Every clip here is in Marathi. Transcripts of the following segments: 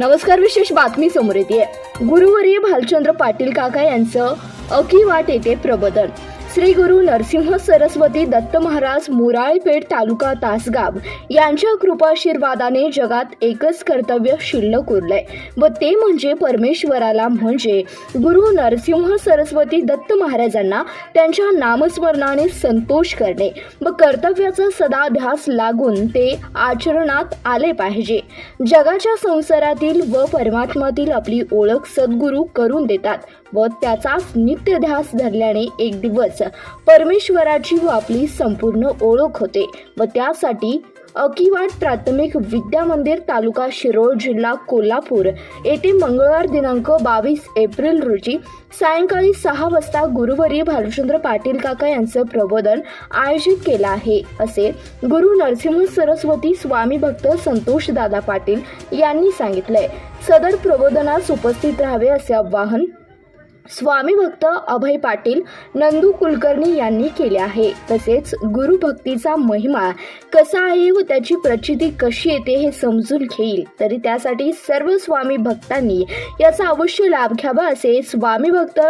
नमस्कार विशेष बातमी समोर येते. गुरुवर्य भालचंद्र पाटील काका यांचं अकिवाट येथे प्रबोधन. श्री गुरु नरसिंह सरस्वती दत्त महाराज मुराळीपेठ तालुका तासगाव यांच्या कृपाशीर्वादाने जगात एकच कर्तव्य शिल्लक उरलंय. व ते म्हणजे परमेश्वराला म्हणजे गुरु नरसिंह सरस्वती दत्त महाराजांना त्यांच्या नामस्मरणाने संतोष करणे. व कर्तव्याचा सदा ध्यास लागून ते आचरणात आले पाहिजे. जगाच्या संसारातील व परमात्मातील आपली ओळख सद्गुरू करून देतात. व त्याचाच नित्य ध्यास धरल्याने एक दिवस परमेश्वराची व आपली संपूर्ण ओळख होते. व त्यासाठी अकिवाट प्राथमिक विद्या मंदिर तालुका शिरोळ जिल्हा कोल्हापूर येथे मंगळवार दिनांक बावीस एप्रिल रोजी सायंकाळी सहा वाजता गुरुवारी भालचंद्र पाटील काका यांचं प्रबोधन आयोजित केलं आहे. असे गुरु नरसिंह सरस्वती स्वामी भक्त संतोष दादा पाटील यांनी सांगितलंय. सदर प्रबोधनास उपस्थित राहावे असे आवाहन स्वामी भक्त अभय पाटील नंदू कुलकर्णी यांनी केले आहे. तसेच गुरुभक्तीचा महिमा कसा आहे व त्याची प्रचिती कशी येते हे समजून घेईल. तरी त्यासाठी सर्व स्वामी भक्तांनी याचा अवश्य लाभ घ्यावा असे स्वामी भक्त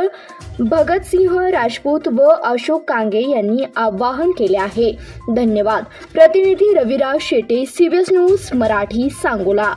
भगतसिंह राजपूत व अशोक कांगे यांनी आवाहन केले आहे. धन्यवाद. प्रतिनिधी रविराज शेटे सीबीएस न्यूज मराठी सांगोला.